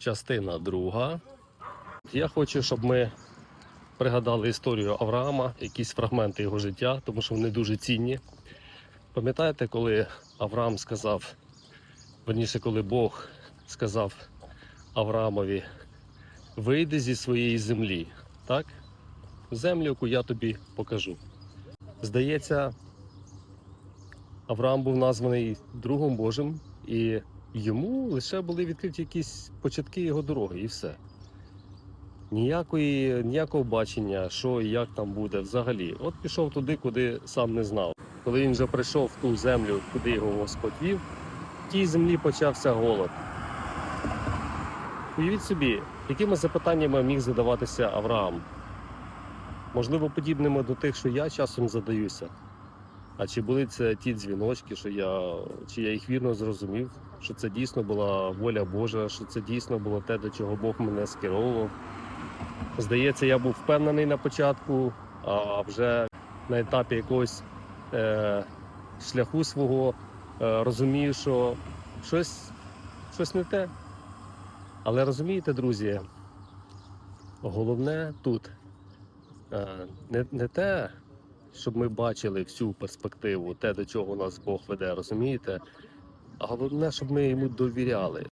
частина друга. Я хочу, щоб ми пригадали історію Авраама, якісь фрагменти його життя, тому що вони дуже цінні. Пам'ятаєте, коли Авраам сказав, верніше, коли Бог сказав Авраамові, вийди зі своєї землі, так? Землю, яку я тобі покажу. Здається, Авраам був названий другом Божим, і йому лише були відкриті якісь початки його дороги, і все. Ніякої, ніякого бачення, що і як там буде взагалі. От пішов туди, куди сам не знав. Коли він вже прийшов в ту землю, куди його Господь вів, в тій землі почався голод. Уявіть собі, якими запитаннями міг задаватися Авраам? Можливо, подібними до тих, що я часом задаюся. А чи були це ті дзвіночки, що я, чи я їх вірно зрозумів, що це дійсно була воля Божа, що це дійсно було те, до чого Бог мене скеровував? Здається, я був впевнений на початку, а вже на етапі якогось е, шляху свого е, розумію, що щось, щось не те. Але розумієте, друзі, головне тут е, не, не те, щоб ми бачили всю перспективу, те, до чого нас Бог веде, розумієте? А головне, щоб ми йому довіряли.